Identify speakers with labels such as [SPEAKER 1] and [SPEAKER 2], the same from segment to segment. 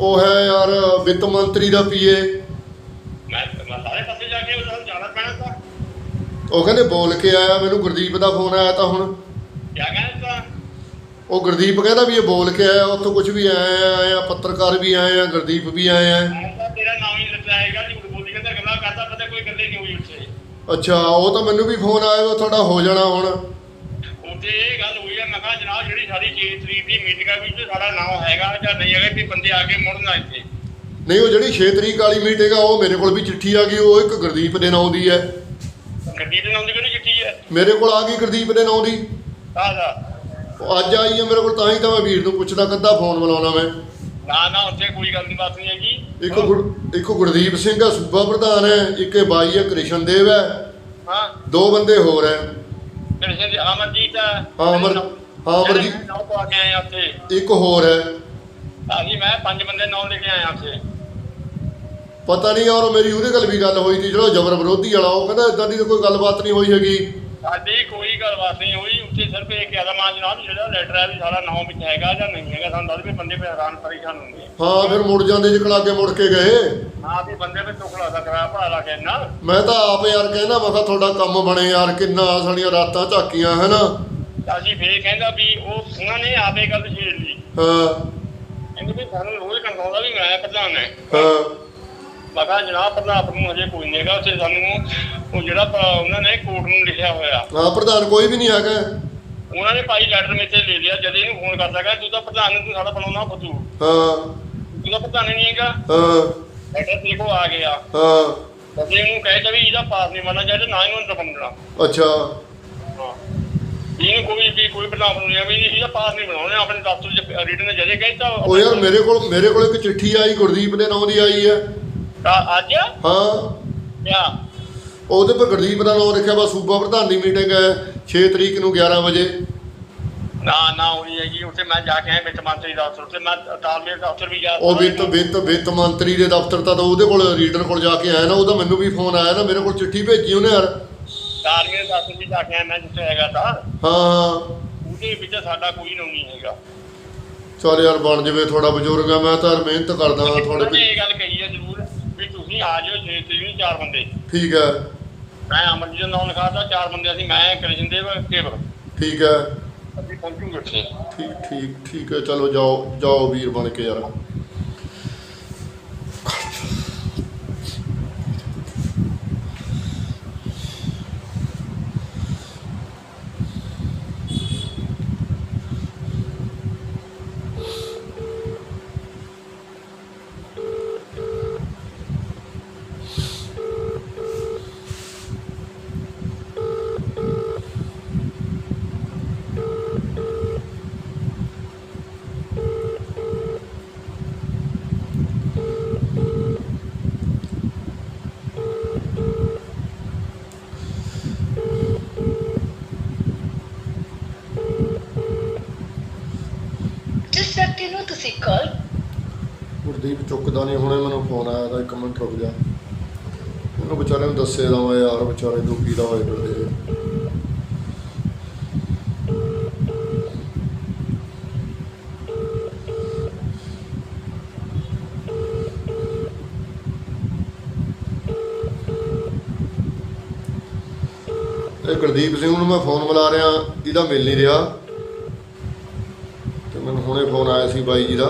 [SPEAKER 1] ਉਹ ਹੈ ਯਾਰ ਵਿੱਤ ਮੰਤਰੀ ਦਾ ਪੀਏ।
[SPEAKER 2] ਮੈਂ ਮੈਂ ਸਾਰੇ ਪਾਸੇ ਜਾ ਕੇ ਉਹਨਾਂ ਨੂੰ ਜਾਣਾ ਪੈਣਾ ਤਾਂ।
[SPEAKER 1] ਉਹ ਕਹਿੰਦੇ ਬੋਲ ਕੇ ਆਇਆ ਮੈਨੂੰ ਗੁਰਦੀਪ ਦਾ ਫੋਨ ਆਇਆ ਤਾਂ ਹੁਣ।
[SPEAKER 2] ਕਿਆ ਕਹਿੰਦਾ
[SPEAKER 1] ਉਹ ਗੁਰਦੀਪ ਕਹਿੰਦਾ ਵੀ ਇਹ ਬੋਲ ਕੇ ਆਇਆ ਉੱਥੋਂ ਕੁਝ ਵੀ ਆਏ ਆ ਆਏ ਆ ਪੱਤਰਕਾਰ ਵੀ ਆਏ ਆ ਗੁਰਦੀਪ ਵੀ ਆਏ ਆ।
[SPEAKER 2] ਮੈਂ ਤਾਂ ਤੇਰਾ ਨਾਮ ਹੀ ਲੱਗਾ ਹੈਗਾ ਝੂਠ ਬੋਲੀ ਕਹਿੰਦਾ ਗੱਲਾਂ ਕਰਦਾ ਪਤਾ ਕੋਈ ਗੱਲੇ ਨਹੀਂ ਹੋਈ ਉੱਥੇ।
[SPEAKER 1] ਅੱਛਾ ਉਹ ਤਾਂ ਮੈਨੂੰ ਵੀ ਫੋਨ ਆਇਆ ਵਾ ਤੁਹਾਡਾ ਹੋ ਜਾਣਾ ਹੁਣ।
[SPEAKER 2] ਉੱਥੇ ਇਹ ਗੱਲ ਹੋਈ ਹੈ ਮੈਂ ਕਿਹਾ ਜਨਾਬ ਜਿਹੜੀ ਸਾਡੀ 6 ਤਰੀਕ ਦੀ ਮੀਟਿੰਗ ਹੈ ਵਿੱਚ ਸਾਡਾ ਨਾਮ ਹੈਗਾ ਜਾਂ ਨਹੀਂ ਹੈਗਾ ਵੀ ਬੰਦੇ ਆ ਕੇ ਮੁੜਨਾ ਇੱਥੇ।
[SPEAKER 1] ਨਹੀਂ ਉਹ ਜਿਹੜੀ 6 ਤਰੀਕ ਵਾਲੀ ਮੀਟਿੰਗ ਆ ਉਹ ਮੇਰੇ ਕੋਲ ਵੀ ਚਿੱਠੀ ਆ ਗਈ ਉਹ ਇੱਕ ਗੁਰਦੀਪ ਦੇ ਨਾਂ ਦੀ ਹੈ।
[SPEAKER 2] ਗੱਡੀ ਦੇ ਨਾਮ ਦੀ ਕਿਹੜੀ ਚਿੱਠੀ ਹੈ?
[SPEAKER 1] ਮੇਰੇ ਕੋਲ ਆ ਗਈ ਗੁਰਦੀਪ ਦੇ ਨਾਂ ਦੀ।
[SPEAKER 2] ਆਦਾ
[SPEAKER 1] ਉਹ ਅੱਜ ਆਈ ਹੈ ਮੇਰੇ ਕੋਲ ਤਾਂ ਹੀ ਤਾਂ ਮੈਂ ਵੀਰ ਨੂੰ ਪੁੱਛਦਾ ਕੱਦਾ ਫੋਨ ਮਿਲਾਉਣਾ ਮੈਂ।
[SPEAKER 2] ਨਾ ਨਾ ਉੱਥੇ ਕੋਈ ਗੱਲ ਦੀ ਬਾਤ ਨਹੀਂ ਹੈਗੀ।
[SPEAKER 1] ਇੱਕ ਗੁਰ- ਇੱਕ ਗੁਰਦੀਪ ਸਿੰਘ ਆ ਸੂਬਾ ਪ੍ਰਧਾਨ ਹੈ ਇੱਕ ਇਹ ਬਾਈ ਹੈ ਕ੍ਰਿਸ਼ਨ ਦੇਵ ਹੈ।
[SPEAKER 2] ਹਾਂ।
[SPEAKER 1] ਦੋ ਬੰਦੇ ਹੋਰ ਹੈ।
[SPEAKER 2] ਅਮਰਜੀਤ ਹੈ
[SPEAKER 1] ਹਾਂ, ਅਮਰ- ਹਾਂ, ਅਮਰਜੀਤ।
[SPEAKER 2] ਨਾਮ ਪਾ ਕੇ ਆਏ ਆ ਉੱਥੇ।
[SPEAKER 1] ਇੱਕ ਹੋਰ ਹੈ।
[SPEAKER 2] ਅਸੀਂ ਮੈਂ ਪੰਜ ਬੰਦੇ ਨਾਮ ਲੈ ਕੇ ਆਇਆ ਉੱਥੇ।
[SPEAKER 1] ਪਤਾ ਨਹੀਂ ਔਰ ਮੇਰੀ ਉਹਦੇ ਗੱਲ ਵੀ ਗੱਲ ਹੋਈ ਸੀ ਜਿਹੜਾ ਜਬਰ ਵਿਰੋਧੀ ਵਾਲਾ ਉਹ ਕਹਿੰਦਾ ਇਦਾਂ ਦੀ ਕੋਈ ਗੱਲਬਾਤ ਨਹੀਂ ਹੋਈ ਹੈਗੀ।
[SPEAKER 2] ਸਾਡੀ ਕੋਈ ਗੱਲਬਾਤ ਨਹੀਂ ਹੋਈ। ਉੱਥੇ ਸਿਰਫ ਇਹ ਕਿਹਾ ਮਾਂ ਜਨਾਬ ਜਿਹੜਾ ਲੈਟਰ ਹੈ ਵੀ ਸਾਡਾ ਨਾਮ ਵਿੱਚ ਹੈਗਾ ਜਾਂ ਨਹੀਂ ਹੈਗਾ ਸਾਨੂੰ ਦੱਸ ਵੀ ਬੰਦੇ ਵੀ ਹੈਰਾਨ ਪਰੇਸ਼ਾਨ ਹੁੰਦੇ ਆ।
[SPEAKER 1] ਹਾਂ ਫਿਰ ਮੁੜ ਜਾਂਦੇ ਜਿਕਲਾ ਕੇ ਮੁੜ ਕੇ ਗਏ।
[SPEAKER 2] ਹਾਂ ਵੀ ਬੰਦੇ ਵੀ ਤੁਖਲਾ ਦਾ ਕਰਾਇਆ ਭਰਾ ਲਾ ਕੇ ਨਾ
[SPEAKER 1] ਮੈਂ ਤਾਂ ਆਪ ਯਾਰ ਕਹਿੰਦਾ ਮੈਂ ਕਿਹਾ ਤੁਹਾਡਾ ਕੰਮ ਬਣੇ ਯਾਰ ਕਿੰਨਾ ਸਾਡੀਆਂ ਰਾਤਾਂ ਝਾਕੀਆਂ ਹੈ ਨਾ
[SPEAKER 2] ਤਾਂ ਅਸੀਂ ਫੇਰ ਕਹਿੰਦਾ ਵੀ ਉਹ ਉਹਨਾਂ ਨੇ ਆਪੇ ਗੱਲ ਛੇੜ ਲਈ।
[SPEAKER 1] ਹਾਂ।
[SPEAKER 2] ਕਹਿੰਦੇ ਵੀ ਸਾਨੂੰ ਰੋਜ਼ ਕੰਟਰੋਲ ਵੀ ਮੈਂ ਪ੍ਰਧਾਨ ਹੈ।
[SPEAKER 1] ਹਾਂ।
[SPEAKER 2] ਮੈਂ ਕਿਹਾ ਜਨਾਬ ਪ੍ਰਧਾਨ ਨੂੰ ਹਜੇ ਕੋਈ ਨਹੀਂ ਹੈਗਾ ਉੱਥੇ ਸਾਨੂੰ ਉਹ ਜਿਹੜਾ ਉਹਨਾਂ ਨੇ ਕੋਰਟ ਨੂੰ ਲਿਖਿਆ ਹੋਇਆ।
[SPEAKER 1] ਹਾਂ ਪ੍ਰਧਾਨ ਕੋਈ ਵੀ ਨਹੀਂ ਹੈਗਾ।
[SPEAKER 2] ਉਹਨਾਂ ਨੇ ਭਾਈ ਲੈਟਰ ਮੇਤੇ ਲੈ ਲਿਆ ਜਦ ਇਹਨੂੰ ਫੋਨ ਕਰਦਾ ਕਿ ਤੂੰ ਤਾਂ ਪ੍ਰਧਾਨ ਨੂੰ ਤੂੰ ਸਾਡਾ ਬਣਾਉਣਾ ਫਤੂ
[SPEAKER 1] ਹਾਂ।
[SPEAKER 2] ਤੂੰ ਤਾਂ ਪ੍ਰਧਾਨ ਨਹੀਂ ਹੈਗਾ।
[SPEAKER 1] ਹਾਂ।
[SPEAKER 2] ਲੈਟਰ ਤੇਰੇ ਕੋਲ ਆ ਗਿਆ।
[SPEAKER 1] ਹਾਂ।
[SPEAKER 2] ਅਸੀਂ ਇਹਨੂੰ ਕਹੇ ਤਾਂ ਵੀ ਇਹਦਾ ਪਾਸ ਨਹੀਂ ਮੰਨਣਾ ਚਾਹੀਦਾ ਨਾ ਇਹਨੂੰ ਰਕਮ ਦੇਣਾ
[SPEAKER 1] ਅੱਛਾ।
[SPEAKER 2] ਹਾਂ। ਇਹਨੂੰ ਕੋਈ ਵੀ ਕੋਈ ਪ੍ਰਧਾਨ ਬਣਾਉਣਾ ਵੀ ਇਹਦਾ ਪਾਸ ਨਹੀਂ ਬਣਾਉਣਾ ਆਪਣੇ ਦਫ਼ਤਰ ਚ ਰਿਟਨ ਜਦੇ ਕਹੇ ਤਾਂ
[SPEAKER 1] ਉਹ ਯਾਰ ਮੇਰੇ ਕੋਲ ਮੇਰੇ ਕੋਲ ਇੱਕ ਚਿੱਠੀ ਆਈ ਗੁਰਦੀਪ ਦੇ ਨਾਂ ਦੀ ਆਈ ਹੈ।
[SPEAKER 2] ਤਾਂ ਅੱਜ?
[SPEAKER 1] ਹਾਂ।
[SPEAKER 2] ਕਿਆ
[SPEAKER 1] ਉਹਦੇ ਪਰ ਗੁਰਦੀਪ ਦਾ ਨਾਮ ਲਿਖਿਆ ਵਾ ਸੂਬਾ ਪ੍ਰਧਾਨ ਦੀ ਮੀਟਿੰਗ ਹੈ 6 ਤਰੀਕ ਨੂੰ 11 ਵਜੇ।
[SPEAKER 2] ਨਾ ਨਾ ਹੋਈ ਹੈਗੀ ਉੱਥੇ ਮੈਂ ਜਾ ਕੇ ਆਇਆ ਮੰਤਰੀ ਦਾ ਦਫ਼ਤਰ ਉੱਥੇ ਮੈਂ ਤਾਲਮੇਲ ਦਫ਼ਤਰ ਵੀ ਗਿਆ
[SPEAKER 1] ਉਹ ਵਿੱਤ ਵਿੱਤ ਵਿੱਤ ਮੰਤਰੀ ਦੇ ਦਫ਼ਤਰ ਤਾਂ ਉਹਦੇ ਕੋਲ ਰੀਡਰ ਕੋਲ ਜਾ ਕੇ ਆਇਆ ਨਾ ਉਹਦਾ ਮੈਨੂੰ ਵੀ ਫੋਨ ਆਇਆ ਨਾ ਮੇਰੇ ਕੋਲ ਚਿੱਠੀ ਭੇਜੀ ਉਹਨੇ ਯਾਰ।
[SPEAKER 2] ਤਾਲਮੇਲ ਦਫ਼ਤਰ ਵੀ ਜਾ ਕੇ ਆਇਆ ਮੈਂ ਜਿੱਥੇ ਹੈਗਾ ਤਾਂ।
[SPEAKER 1] ਹਾਂ
[SPEAKER 2] ਉਹਦੇ ਵਿੱਚ ਸਾਡਾ ਕੋਈ ਨਾਮ ਨਹੀਂ ਹੈਗਾ।
[SPEAKER 1] ਚੱਲ ਯਾਰ ਬਣ ਜਵੇ ਥੋੜਾ ਬਜ਼ੁਰਗ ਆ ਮੈਂ ਤਾਂ ਮਿਹਨਤ ਕਰਦਾ
[SPEAKER 2] ਇਹ ਗੱਲ ਕਹੀ ਵੀ ਤੁਸੀਂ ਆ ਜਾਓ ਛੇ ਤਰੀਕ ਨੂੰ ਚਾਰ ਬੰਦੇ।
[SPEAKER 1] ਠੀਕ ਹੈ।
[SPEAKER 2] ਮੈਂ ਅਮਰਜੀਤ ਨਾਮ ਲਿਖਾਤਾ ਚਾਰ ਬੰਦੇ ਅਸੀਂ ਮੈਂ ਕ੍ਰਿਸ਼ਨਦੇਵ ਕੇਵਲ।
[SPEAKER 1] ਠੀਕ ਹੈ।
[SPEAKER 2] ਅਸੀਂ ਪਹੁੰਚੂਗੇ। ਉੱਥੇ
[SPEAKER 1] ਠੀਕ ਠੀਕ ਠੀਕ ਹੈ। ਚਲੋ ਜਾਓ ਜਾਓ ਵੀਰ ਬਣ ਕੇ ਯਾਰ
[SPEAKER 3] ਜਿਸ ਵਿਅਕਤੀ
[SPEAKER 1] ਗੁਰਦੀਪ ਚੁੱਕਦਾ ਨਹੀਂ ਹੁਣੇ ਮੈਨੂੰ ਫੋਨ ਆਇਆ ਤਾਂ ਇੱਕ ਮਿੰਟ ਰੁਕ ਜਾ। ਉਹਨੂੰ ਵਿਚਾਰੇ ਨੂੰ ਦੱਸੇ ਦਵਾਂ ਯਾਰ, ਵਿਚਾਰੇ ਦੁਖੀ ਦਾ ਹੋਏ ਪਏ ਇਹ ਗੁਰਦੀਪ ਸਿੰਘ ਨੂੰ ਮੈਂ ਫੋਨ ਮਿਲਾ ਰਿਹਾ, ਇਹਦਾ ਮਿਲ ਨਹੀਂ ਰਿਹਾ। ਮੈਨੂੰ ਹੁਣੇ ਫੋਨ ਆਇਆ ਸੀ ਬਾਈ ਜੀ ਦਾ।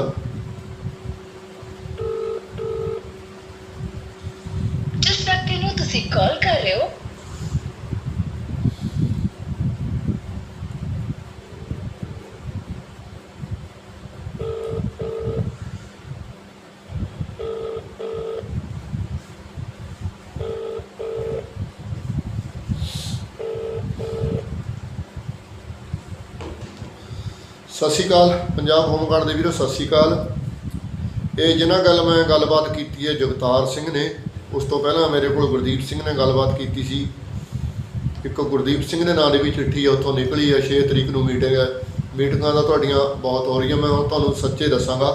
[SPEAKER 3] ਜਿਸ ਵਿਅਕਤੀ ਨੂੰ ਤੁਸੀਂ ਕਾਲ ਕਰ ਰਹੇ ਹੋ
[SPEAKER 1] ਸਤਿ ਸ਼੍ਰੀ ਅਕਾਲ, ਪੰਜਾਬ ਹੋਮਗਾਰਡ ਦੇ ਵੀਰੋ, ਸਤਿ ਸ਼੍ਰੀ ਅਕਾਲ। ਇਹ ਜਿਨ੍ਹਾਂ ਗੱਲ ਮੈਂ ਗੱਲਬਾਤ ਕੀਤੀ ਹੈ, ਜਗਤਾਰ ਸਿੰਘ ਨੇ, ਉਸ ਤੋਂ ਪਹਿਲਾਂ ਮੇਰੇ ਕੋਲ ਗੁਰਦੀਪ ਸਿੰਘ ਨੇ ਗੱਲਬਾਤ ਕੀਤੀ ਸੀ। ਇੱਕ ਗੁਰਦੀਪ ਸਿੰਘ ਦੇ ਨਾਂ ਦੀ ਵੀ ਚਿੱਠੀ ਹੈ ਉੱਥੋਂ ਨਿਕਲੀ ਹੈ 6 ਤਰੀਕ ਨੂੰ ਮੀਟਿੰਗ ਹੈ ਮੀਟਿੰਗਾਂ ਦਾ ਤੁਹਾਡੀਆਂ ਬਹੁਤ ਹੋ ਰਹੀਆਂ, ਮੈਂ ਹੁਣ ਤੁਹਾਨੂੰ ਸੱਚੇ ਦੱਸਾਂਗਾ।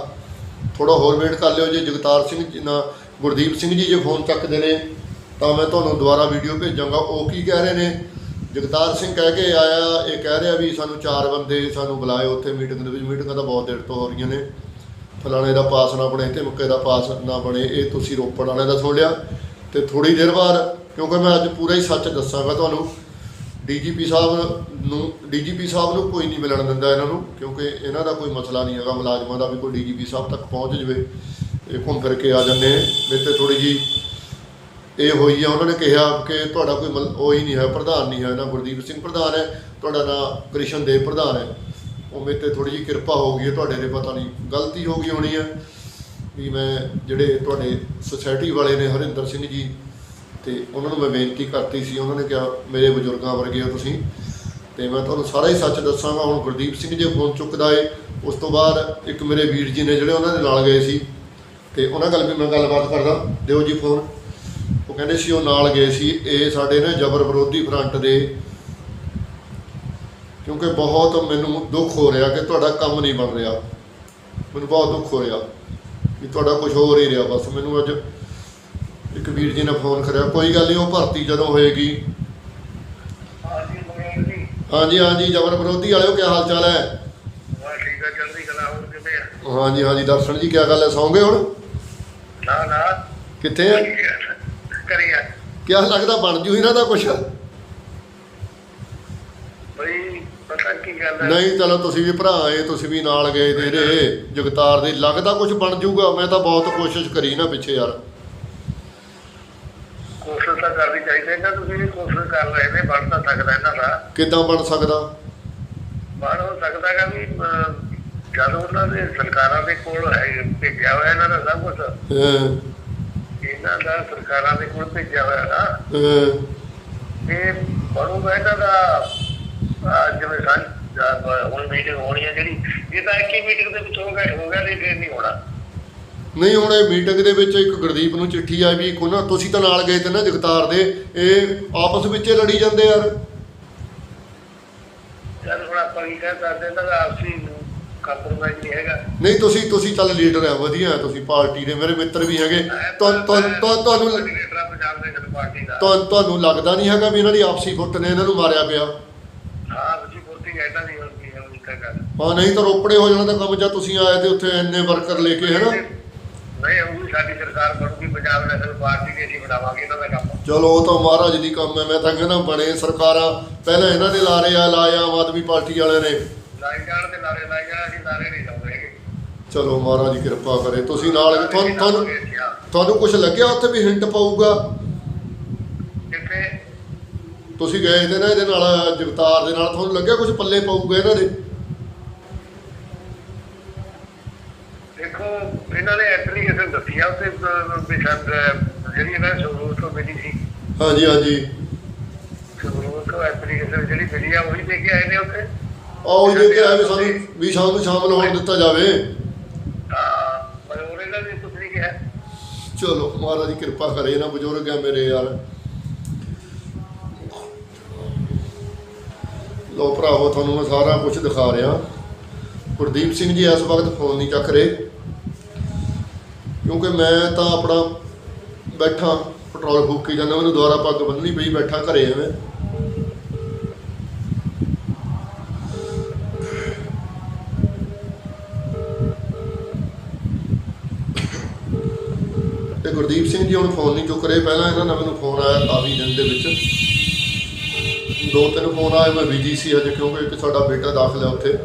[SPEAKER 1] ਥੋੜਾ ਹੋਰ ਵੇਟ ਕਰ ਲਿਓ ਜੇ ਜਗਤਾਰ ਸਿੰਘ ਜੀ ਨਾ, ਗੁਰਦੀਪ ਸਿੰਘ ਜੀ ਜੇ ਫੋਨ ਚੱਕਦੇ ਨੇ, ਤਾਂ ਮੈਂ ਤੁਹਾਨੂੰ ਦੁਬਾਰਾ ਵੀਡੀਓ ਭੇਜਾਂਗਾ। ਉਹ ਕੀ ਕਹਿ ਰਹੇ ਨੇ? ਜਗਤਾਰ ਸਿੰਘ ਕਹਿ ਕੇ ਆਇਆ, ਇਹ ਕਹਿ ਰਿਹਾ ਵੀ ਸਾਨੂੰ ਚਾਰ ਬੰਦੇ ਸਾਨੂੰ ਬੁਲਾਏ ਉੱਥੇ ਮੀਟਿੰਗ ਦੇ ਵਿੱਚ। ਮੀਟਿੰਗਾਂ ਤਾਂ ਬਹੁਤ ਦੇਰ ਤੋਂ ਹੋ ਰਹੀਆਂ ਨੇ। ਫਲਾਣੇ ਦਾ ਪਾਸ ਨਾ ਬਣੇ ਤੇ ਮੁੱਕੇ ਦਾ ਪਾਸ ਨਾ ਬਣੇ, ਇਹ ਤੁਸੀਂ ਰੋਪੜ ਵਾਲਿਆਂ ਦਾ ਸੁਣ ਲਿਆ। ਤੇ ਥੋੜੀ ਦੇਰ ਬਾਅਦ, ਕਿਉਂਕਿ ਮੈਂ ਅੱਜ ਪੂਰਾ ਹੀ ਸੱਚ ਦੱਸਾਂਗਾ ਤੁਹਾਨੂੰ, ਡੀਜੀਪੀ ਸਾਹਿਬ ਨੂੰ, ਡੀਜੀਪੀ ਸਾਹਿਬ ਨੂੰ ਕੋਈ ਨਹੀਂ ਮਿਲਣ ਦਿੰਦਾ ਇਹਨਾਂ ਨੂੰ, ਕਿਉਂਕਿ ਇਹਨਾਂ ਦਾ ਕੋਈ ਮਸਲਾ ਨਹੀਂ ਹੈਗਾ, ਮੁਲਾਜ਼ਮਾਂ ਦਾ ਵੀ ਕੋਈ ਡੀਜੀਪੀ ਸਾਹਿਬ ਤੱਕ ਪਹੁੰਚ ਜਵੇ। ਇਹ ਘੁੰਮ ਫਿਰ ਕੇ ਆ ਜਾਂਦੇ ਨੇ। ਮੇਰੇ ਤੇ ਥੋੜੀ ਜੀ ਇਹ ਹੋਈ ਆ, ਉਹਨਾਂ ਨੇ ਕਿਹਾ ਕਿ ਤੁਹਾਡਾ ਕੋਈ ਮਤਲਬ ਉਹ ਹੀ ਨਹੀਂ ਹੈ, ਪ੍ਰਧਾਨ ਨਹੀਂ ਹੈ, ਨਾ ਗੁਰਦੀਪ ਸਿੰਘ ਪ੍ਰਧਾਨ ਹੈ, ਤੁਹਾਡਾ ਨਾਂ ਕ੍ਰਿਸ਼ਨ ਦੇਵ ਪ੍ਰਧਾਨ ਹੈ। ਉਹ ਮੇਰੇ ਤੇ ਥੋੜੀ ਜਿਹੀ ਕਿਰਪਾ ਹੋ ਗਈ ਹੈ, ਤੁਹਾਡੇ ਦੇ ਪਤਾ ਨਹੀਂ ਗਲਤੀ ਹੋ ਗਈ ਹੋਣੀ ਹੈ ਵੀ ਮੈਂ ਜਿਹੜੇ ਤੁਹਾਡੇ ਸੁਸਾਇਟੀ ਵਾਲੇ ਨੇ ਹਰਿੰਦਰ ਸਿੰਘ ਜੀ ਤੇ ਉਹਨਾਂ ਨੂੰ ਮੈਂ ਬੇਨਤੀ ਕਰਤੀ ਸੀ, ਉਹਨਾਂ ਨੇ ਕਿਹਾ ਮੇਰੇ ਬਜ਼ੁਰਗਾਂ ਵਰਗੇ ਹੋ ਤੁਸੀਂ। ਤੇ ਮੈਂ ਤੁਹਾਨੂੰ ਸਾਰਾ ਹੀ ਸੱਚ ਦੱਸਾਂਗਾ, ਹੁਣ ਗੁਰਦੀਪ ਸਿੰਘ ਜੀ ਫੋਨ ਚੁੱਕਦਾ ਏ, ਉਸ ਤੋਂ ਬਾਅਦ ਇੱਕ ਮੇਰੇ ਵੀਰ ਜੀ ਨੇ ਜਿਹੜੇ ਉਹਨਾਂ ਦੇ ਨਾਲ ਗਏ ਸੀ, ਤੇ ਉਹਨਾਂ ਗੱਲ ਵੀ ਮੈਂ ਗੱਲਬਾਤ ਕਰਦਾ, ਦਿਓ ਜੀ ਫੋਨ। ਉਹ ਕਹਿੰਦੇ ਸੀ ਉਹ ਨਾਲ ਗਏ ਸੀ ਇਹ ਸਾਡੇ ਨੇ ਜਬਰ ਵਿਰੋਧੀ ਫਰੰਟ ਦੇ। ਕਿਉਂਕਿ ਬਹੁਤ ਮੈਨੂੰ ਦੁੱਖ ਹੋ ਰਿਹਾ ਕਿ ਤੁਹਾਡਾ ਕੰਮ ਨਹੀਂ ਬਣ ਰਿਹਾ। ਮੈਨੂੰ ਬਹੁਤ ਦੁੱਖ ਹੋ ਰਿਹਾ ਕਿ ਤੁਹਾਡਾ ਕੁਝ ਹੋ ਨਹੀਂ ਰਿਹਾ। ਬਸ ਮੈਨੂੰ ਅੱਜ ਇੱਕ ਵੀਰ ਜੀ ਨੇ ਫੋਨ ਕਰਿਆ ਕੋਈ ਗੱਲ ਨਹੀਂ ਉਹ ਭਰਤੀ ਜਦੋਂ ਹੋਏਗੀ।
[SPEAKER 4] ਹਾਂਜੀ
[SPEAKER 1] ਹਾਂਜੀ ਜਬਰ ਵਿਰੋਧੀ ਵਾਲਿਓ ਕੀ ਹਾਲ ਚਾਲ ਹੈ? ਹਾਂਜੀ ਹਾਂਜੀ ਦਰਸ਼ਨ ਜੀ ਕੀ ਗੱਲ ਹੈ? ਸੌਂਗੇ ਹੁਣ?
[SPEAKER 4] ਨਾ ਨਾ।
[SPEAKER 1] ਕਿੱਥੇ ਹੈ
[SPEAKER 4] ਕਰੀਆ
[SPEAKER 1] ਕਿਆ ਲੱਗਦਾ ਬਣ ਜੂ ਇਹਨਾਂ ਦਾ ਕੁਛ?
[SPEAKER 4] ਬਈ ਪਤਾ ਕੀ ਗੱਲ ਹੈ
[SPEAKER 1] ਨਹੀਂ ਚਲੋ ਤੁਸੀਂ ਵੀ ਭਰਾ ਆਏ ਤੁਸੀਂ ਵੀ ਨਾਲ ਗਏ ਤੇਰੇ ਜਗਤਾਰ ਦੇ ਲੱਗਦਾ ਕੁਝ ਬਣ ਜੂਗਾ। ਮੈਂ ਤਾਂ ਬਹੁਤ ਕੋਸ਼ਿਸ਼ ਕਰੀ ਨਾ ਪਿੱਛੇ ਯਾਰ।
[SPEAKER 4] ਕੋਸ਼ਿਸ਼ ਤਾਂ ਕਰਨੀ ਚਾਹੀਦੀ ਹੈ ਨਾ ਤੁਸੀਂ ਵੀ ਕੋਸ਼ਿਸ਼ ਕਰ ਰਹੇ ਨੇ ਬਣ ਤਾਂ ਸਕਦਾ ਇਹਨਾਂ ਦਾ।
[SPEAKER 1] ਕਿੱਦਾਂ ਬਣ ਸਕਦਾ?
[SPEAKER 4] ਬਣ ਹੋ ਸਕਦਾ ਹੈ ਵੀ ਅਹ, ਜਦ ਉਹਨਾਂ ਦੇ ਸਰਕਾਰਾਂ ਦੇ ਕੋਲ ਹੈ ਭੇਜਿਆ ਹੋਇਆ ਇਹਨਾਂ ਦਾ ਸਭ ਕੁਝ
[SPEAKER 1] ਅਹ,
[SPEAKER 4] ਇਹਨਾਂ ਦਾ ਸਰਕਾਰਾਂ ਦੇ ਕੋਲ ਭੇਜਿਆ ਹੋਇਆ ਨਾ।
[SPEAKER 1] ਅਹ,
[SPEAKER 4] ਇਹ ਬਣੂਗਾ ਇਹਨਾਂ ਦਾ ਜਿਵੇਂ ਸਾਂ ਹੁਣ ਮੀਟਿੰਗ ਹੋਣੀ ਹੈ ਜਿਹੜੀ ਇਹ ਤਾਂ ਇੱਕ ਹੀ ਮੀਟਿੰਗ ਦੇ ਵਿੱਚ ਹੋ ਗਿਆ ਹੋ ਗਿਆ ਨਹੀਂ ਫਿਰ ਨਹੀਂ ਹੋਣਾ।
[SPEAKER 1] ਨਹੀਂ ਹੁਣ ਇਹ ਮੀਟਿੰਗ ਦੇ ਵਿੱਚ ਇੱਕ ਗੁਰਦੀਪ ਨੂੰ ਚਿੱਠੀ ਆਈ ਵੀ ਕੋ ਨਾ ਤੁਸੀਂ ਤਾਂ ਨਾਲ ਗਏ ਤੇ ਨਾ ਜਗਤਾਰ ਦੇ ਇਹ ਆਪਸ ਵਿੱਚ ਹੀ ਲੜੀ ਜਾਂਦੇ ਯਾਰ।
[SPEAKER 4] ਜਦ ਹੁਣ ਆਪਾਂ ਕੀ ਕਹਿ ਸਕਦੇ ਇਹਨਾਂ ਦਾ ਆਪਸੀ ਨਹੀਂ ਹੈਗਾ।
[SPEAKER 1] ਨਹੀਂ ਤੁਸੀਂ ਤੁਸੀਂ ਚੱਲ ਲੀਡਰ ਆ ਵਧੀਆ ਆ ਤੁਸੀਂ ਪਾਰਟੀ ਦੇ ਮੇਰੇ ਮਿੱਤਰ ਵੀ ਹੈਗੇ। ਤੁਹਾ- ਤੁਹਾ- ਤੁਹਾ- ਤੁਹਾਨੂੰ
[SPEAKER 4] ਪੰਜਾਬ ਦੇ ਜਨ ਪਾਰਟੀ ਦਾ।
[SPEAKER 1] ਤੁਹਾ- ਤੁਹਾਨੂੰ ਲੱਗਦਾ ਨਹੀਂ ਹੈਗਾ ਵੀ ਇਹਨਾਂ ਦੀ ਆਪਸੀ ਫੁੱਟ ਨੇ ਇਹਨਾਂ ਨੂੰ ਮਾਰਿਆ ਪਿਆ?
[SPEAKER 4] ਹਾਂ ਐਡਾ ਨਹੀਂ ਹੁੰਦੀ ਹੈ ਉਹ ਤਾਂ ਗੱਲ।
[SPEAKER 1] ਹਾਂ ਨਹੀਂ ਤਾਂ ਰੋਪੜੇ ਹੋ ਜਾਣਾ ਤਾਂ ਕੰਮ ਜਾਂ ਤੁਸੀਂ ਆਏ ਤੇ ਉੱਥੇ ਇੰਨੇ ਵਰਕਰ ਲੈ ਕੇ ਹੈਨਾ?
[SPEAKER 4] ਨਹੀਂ ਉਹ ਵੀ ਸਾਡੀ ਸਰਕਾਰ ਬਣੂਗੀ ਪੰਜਾਬ ਨੈਸ਼ਨਲ ਪਾਰਟੀ ਦੀ ਅਸੀਂ ਬਣਾਵਾਂਗੇ ਇਹਨਾਂ ਦਾ ਕੰਮ।
[SPEAKER 1] ਚਲੋ ਉਹ ਤਾਂ ਮਹਾਰਾਜ ਦੀ ਕੰਮ ਹੈ ਮੈਂ ਤਾਂ ਕਹਿੰਦਾ ਬਣੇ ਸਰਕਾਰਾਂ ਪਹਿਲਾਂ ਇਹਨਾਂ ਦੇ ਲਾਰੇ ਆ ਲਾਏ ਆਮ ਆਦਮੀ ਪਾਰਟੀ ਵਾਲਿਆਂ ਨੇ।
[SPEAKER 4] ਲਾਈ ਜਾਣ ਤੇ ਲਾਰੇ ਲਾਈ ਜਾਣ ਅਸੀਂ ਲਾਰੇ ਨਹੀਂ ਲਾਉਂਦੇ
[SPEAKER 1] ਚਲੋ ਮਹਾਰਾਜ ਦੀ ਕਿਰਪਾ ਕਰੇ ਤੁਸੀਂ ਨਾਲ ਤੁਹਾਨੂੰ ਤੁਹਾਨੂੰ। ਤੁਹਾਨੂੰ ਕੁਝ ਲੱਗਿਆ ਉੱਥੇ ਵੀ ਹਿੰਟ ਪਾਊਗਾ?
[SPEAKER 4] ਕਿੱਥੇ
[SPEAKER 1] ਤੁਸੀਂ ਗਏ ਤੇ ਨਾ ਇਹਦੇ ਨਾਲ ਜਗਤਾਰ ਦੇ ਨਾਲ ਤੁਹਾਨੂੰ ਲੱਗਿਆ ਕੁਝ ਪੱਲੇ ਪਾਊਗਾ ਇਹਨਾਂ ਦੇ?
[SPEAKER 4] ਦੇਖੋ ਇਹਨਾਂ ਨੇ ਐਪਲੀਕੇਸ਼ਨ ਦੱਸੀ ਆ ਉੱਤੇ ਬਿਸ਼ੰਦ ਜਿਹੜੀ ਇਹਨਾਂ ਨੂੰ ਸਰੂਰ ਤੋਂ ਮਿਲੀ ਸੀ।
[SPEAKER 1] ਹਾਂਜੀ ਹਾਂਜੀ।
[SPEAKER 4] ਸਰੂਰ ਤੋਂ ਐਪਲੀਕੇਸ਼ਨ ਜਿਹੜੀ ਮਿਲੀ ਆ ਉਹੀ ਦੇ ਕੇ ਆਏ ਨੇ ਉੱਥੇ।
[SPEAKER 1] ਆਓ ਜੇ ਕਿ ਆ ਵੀ ਸਾਨੂੰ ਵੀ ਸ਼ਾਮ ਨੂੰ ਸ਼ਾਮਲ ਹੋਣ ਦਿੱਤਾ ਜਾਵੇ।
[SPEAKER 4] ਨੇ ਕੁਝ ਨਹੀਂ ਕਿਹਾ।
[SPEAKER 1] ਚਲੋ ਮਹਾਰਾਜ ਦੀ ਕਿਰਪਾ ਕਰੇ ਇਹਨਾਂ ਬਜ਼ੁਰਗ ਆ ਮੇਰੇ ਯਾਰ। ਲੋ ਭਰਾਵੋ ਤੁਹਾਨੂੰ ਮੈਂ ਸਾਰਾ ਕੁਝ ਦਿਖਾ ਰਿਹਾ। ਗੁਰਦੀਪ ਸਿੰਘ ਜੀ ਇਸ ਵਕਤ ਫੋਨ ਨਹੀਂ ਚੱਕ ਰਹੇ। ਕਿਉਂਕਿ ਮੈਂ ਤਾਂ ਆਪਣਾ ਬੈਠਾ ਪੈਟਰੋਲ ਫੂਕੀ ਜਾਂਦਾ ਮੈਨੂੰ ਦੁਬਾਰਾ ਪੱਗ ਬੰਨਣੀ ਪਈ ਬੈਠਾ ਘਰੇ ਐਵੇਂ। ਜੀ ਹੁਣ ਫੋਨ ਨਹੀਂ ਚੁੱਕ ਰਹੇ। ਪਹਿਲਾਂ ਇਹਨਾਂ ਦਾ ਮੈਨੂੰ ਫੋਨ ਆਇਆ ਕਾਫੀ ਦਿਨ ਦੇ ਵਿੱਚ। ਦੋ ਤਿੰਨ ਫੋਨ ਆਏ ਮੈਂ ਬਿਜ਼ੀ ਸੀ ਅਜੇ ਕਿਉਂਕਿ ਇੱਕ ਸਾਡਾ ਬੇਟਾ ਦਾਖਲ ਹੈ ਉੱਥੇ।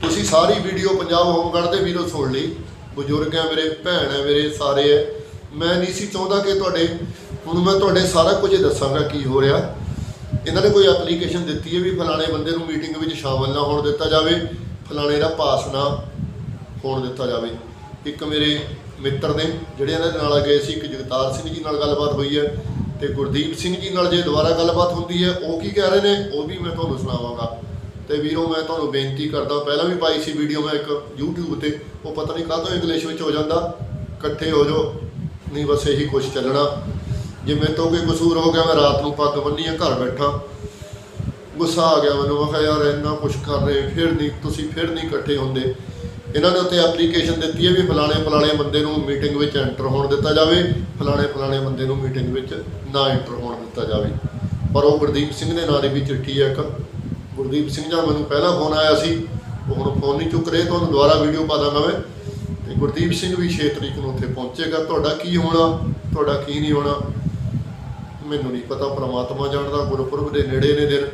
[SPEAKER 5] ਤੁਸੀਂ
[SPEAKER 1] ਸਾਰੀ ਵੀਡੀਓ ਪੰਜਾਬ ਹੋਮਗਾਰਡ ਦੇ ਵੀਰੋ ਸੁਣ ਲਈ। ਬਜ਼ੁਰਗ ਹੈ ਮੇਰੇ ਭੈਣ ਹੈ ਮੇਰੇ ਸਾਰੇ ਹੈ ਮੈਂ ਨਹੀਂ ਸੀ ਚਾਹੁੰਦਾ ਕਿ ਤੁਹਾਡੇ ਹੁਣ ਮੈਂ ਤੁਹਾਡੇ ਸਾਰਾ ਕੁਝ ਦੱਸਾਂਗਾ ਕੀ ਹੋ ਰਿਹਾ। ਇਹਨਾਂ ਨੇ ਕੋਈ ਐਪਲੀਕੇਸ਼ਨ ਦਿੱਤੀ ਹੈ ਵੀ ਫਲਾਣੇ ਬੰਦੇ ਨੂੰ ਮੀਟਿੰਗ ਵਿੱਚ ਸ਼ਾਮਲ ਨਾ ਹੋਣ ਦਿੱਤਾ ਜਾਵੇ, ਫਲਾਣੇ ਦਾ ਪਾਸ ਨਾ ਹੋਣ ਦਿੱਤਾ ਜਾਵੇ। ਇੱਕ ਮੇਰੇ ਮਿੱਤਰ ਨੇ, ਜਿਹੜੇ ਇਹਨਾਂ ਦੇ ਨਾਲ ਗਏ ਸੀ, ਇੱਕ ਜਗਤਾਰ ਸਿੰਘ ਜੀ ਨਾਲ ਗੱਲਬਾਤ ਹੋਈ ਹੈ ਤੇ ਗੁਰਦੀਪ ਸਿੰਘ ਜੀ ਨਾਲ ਜੇ ਦੁਬਾਰਾ ਗੱਲਬਾਤ ਹੁੰਦੀ ਹੈ, ਉਹ ਕੀ ਕਹਿ ਰਹੇ ਨੇ, ਉਹ ਵੀ ਮੈਂ ਤੁਹਾਨੂੰ ਸੁਣਾਵਾਂਗਾ। ਤੇ ਵੀਰੋ, ਮੈਂ ਤੁਹਾਨੂੰ ਬੇਨਤੀ ਕਰਦਾ, ਪਹਿਲਾਂ ਵੀ ਪਾਈ ਸੀ ਵੀਡੀਓ ਮੈਂ ਇੱਕ YouTube ਤੇ, ਉਹ ਪਤਾ ਨਹੀਂ ਕਾਹਤੋਂ ਇੰਗਲਿਸ਼ ਵਿੱਚ ਹੋ ਜਾਂਦਾ, ਇਕੱਠੇ ਹੋ ਜਾਓ, ਨਹੀਂ ਬਸ ਇਹੀ ਕੁਛ ਚੱਲਣਾ। ਜੇ ਮੇਰੇ ਤੋਂ ਕੋਈ ਕਸੂਰ ਹੋ ਗਿਆ, ਮੈਂ ਰਾਤ ਨੂੰ ਪੱਗ ਬੰਨੀ ਆ ਘਰ ਬੈਠਾ। ਗੁੱਸਾ ਆ ਗਿਆ ਮੈਨੂੰ, ਮੈਂ ਕਿਹਾ, ਯਾਰ, ਇੰਨਾ ਕੁਛ ਕਰ ਰਹੇ, ਫਿਰ ਨਹੀਂ, ਤੁਸੀਂ ਫਿਰ ਨਹੀਂ ਇਕੱਠੇ ਹੁੰਦੇ। ਇਹਨਾਂ ਨੇ ਉੱਤੇ ਐਪਲੀਕੇਸ਼ਨ ਦਿੱਤੀ ਹੈ ਵੀ ਫਲਾਣੇ ਫਲਾਣੇ ਬੰਦੇ ਨੂੰ ਮੀਟਿੰਗ ਵਿੱਚ ਐਂਟਰ ਹੋਣ ਦਿੱਤਾ ਜਾਵੇ, ਫਲਾਣੇ ਫਲਾਣੇ ਬੰਦੇ ਨੂੰ ਮੀਟਿੰਗ ਵਿੱਚ ਨਾ ਐਂਟਰ ਹੋਣ ਦਿੱਤਾ ਜਾਵੇ। ਪਰ ਉਹ ਗੁਰਦੀਪ ਸਿੰਘ ਦੇ ਨਾਂ ਦੀ ਵੀ ਚਿੱਠੀ ਹੈ ਇੱਕ। ਗੁਰਦੀਪ ਸਿੰਘ ਦਾ ਮੈਨੂੰ ਪਹਿਲਾਂ ਫੋਨ ਆਇਆ ਸੀ। ਉਹ ਹੁਣ ਫੋਨ ਨਹੀਂ ਚੁੱਕ ਰਹੇ, ਤੁਹਾਨੂੰ ਦੁਬਾਰਾ ਵੀਡੀਓ ਪਾ ਦਾਂਗਾ ਮੈਂ। ਤੇ ਗੁਰਦੀਪ ਸਿੰਘ ਵੀ 6 ਤਰੀਕ ਨੂੰ ਉੱਥੇ ਪਹੁੰਚੇਗਾ। ਤੁਹਾਡਾ ਕੀ ਹੋਣਾ? ਤੁਹਾਡਾ ਕੀ ਨਹੀਂ ਹੋਣਾ? ਮੈਨੂੰ ਨਹੀਂ ਪਤਾ ਪ੍ਰਮਾਤਮਾ ਜਾਣਦਾ, ਗੁਰਪੁਰਬ ਦੇ ਨੇੜੇ ਨੇ ਦਿਨ।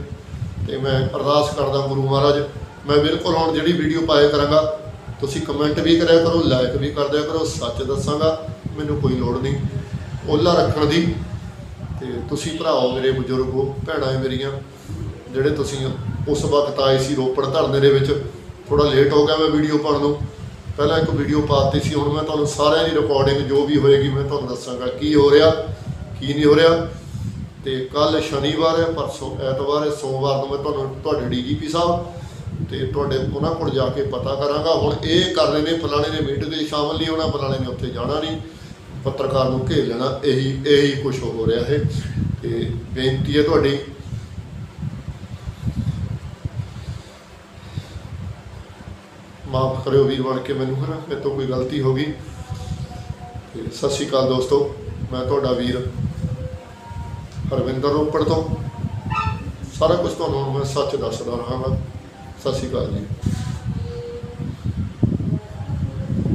[SPEAKER 1] ਤੇ ਮੈਂ ਅਰਦਾਸ ਕਰਦਾ ਗੁਰੂ ਮਹਾਰਾਜ, ਮੈਂ ਬਿਲਕੁਲ ਹੁਣ ਜਿਹੜੀ ਵੀਡੀਓ ਪਾਏ ਕਰਾਂਗਾ, ਤੁਸੀਂ ਕਮੈਂਟ ਵੀ ਕਰਿਆ ਕਰੋ ਲਾਈਕ ਵੀ ਕਰਦਿਆ ਕਰੋ, ਸੱਚ ਦੱਸਾਂਗਾ, ਮੈਨੂੰ ਕੋਈ ਲੋੜ ਨਹੀਂ। ਓਲਾ ਰੱਖਣ ਦੀ। ਤੇ ਤੁਸੀਂ ਭਰਾਓ, ਮੇਰੇ ਬਜ਼ੁਰਗੋ, ਭੈਣਾਂ ਮੇਰੀਆਂ, ਜਿਹੜੇ ਤੁਸੀਂ ਉਸ ਵਕਤ ਆਏ ਸੀ ਰੋਪੜ ਧਰਨੇ ਦੇ ਵਿੱਚ ਥੋੜਾ ਲੇਟ ਹੋ ਗਿਆ ਮੈਂ ਵੀਡੀਓ ਪਾਉਣ ਨੂੰ। ਪਹਿਲਾਂ ਇੱਕ ਵੀਡੀਓ ਪਾਤੀ ਸੀ, ਹੁਣ ਮੈਂ ਤੁਹਾਨੂੰ ਸਾਰਿਆਂ ਦੀ ਰਿਕਾਰਡਿੰਗ ਜੋ ਵੀ ਹੋਏਗੀ, ਮੈਂ ਤੁਹਾਨੂੰ ਦੱਸਾਂਗਾ ਕੀ ਹੋ ਰਿਹਾ, ਕੀ ਨਹੀਂ ਹੋ ਰਿਹਾ। ਤੇ ਕੱਲ ਸ਼ਨੀਵਾਰ ਹੈ, ਪਰਸੋਂ, ਐਤਵਾਰ ਹੈ, ਸੋਮਵਾਰ ਨੂੰ ਮੈਂ ਤੁਹਾਨੂੰ, ਤੁਹਾਡੇ ਡੀਜੀਪੀ ਸਾਹਿਬ ਤੇ ਤੁਹਾਡੇ ਉਹਨਾਂ ਕੋਲ ਜਾ ਕੇ ਪਤਾ ਕਰਾਂਗਾ। ਹੁਣ ਇਹ ਕਰ ਰਹੇ ਨੇ, ਫਲਾਣੇ ਨੇ ਮੀਟਿੰਗ ਵਿੱਚ ਸ਼ਾਮਲ ਨਹੀਂ ਹੋਣਾ, ਫਲਾਣੇ ਨੇ ਉੱਥੇ ਜਾਣਾ ਨਹੀਂ। ਪੱਤਰਕਾਰ ਨੂੰ ਘੇਰ ਲੈਣਾ, ਇਹੀ ਇਹੀ ਕੁਝ ਹੋ ਰਿਹਾ ਹੈ। ਤੇ ਬੇਨਤੀ ਹੈ ਤੁਹਾਡੀ। ਮਾਫ ਕਰਿਓ ਵੀਰ ਬਣ ਕੇ ਮੈਨੂੰ ਹਨਾ, ਮੇਰੇ ਤੋਂ ਕੋਈ ਗਲਤੀ ਹੋ ਗਈ। ਤੇ ਸਤਿ ਸ਼੍ਰੀ ਅਕਾਲ ਦੋਸਤੋ, ਮੈਂ ਤੁਹਾਡਾ ਵੀਰ ਹਰਵਿੰਦਰ ਰੋਪੜ ਤੋਂ। ਸਾਰਾ ਕੁਝ ਤੁਹਾਨੂੰ ਮੈਂ ਸੱਚ ਦੱਸਦਾ ਰਹਾਂਗਾ। ਸਤਿ ਸ਼੍ਰੀ ਅਕਾਲ ਜੀ।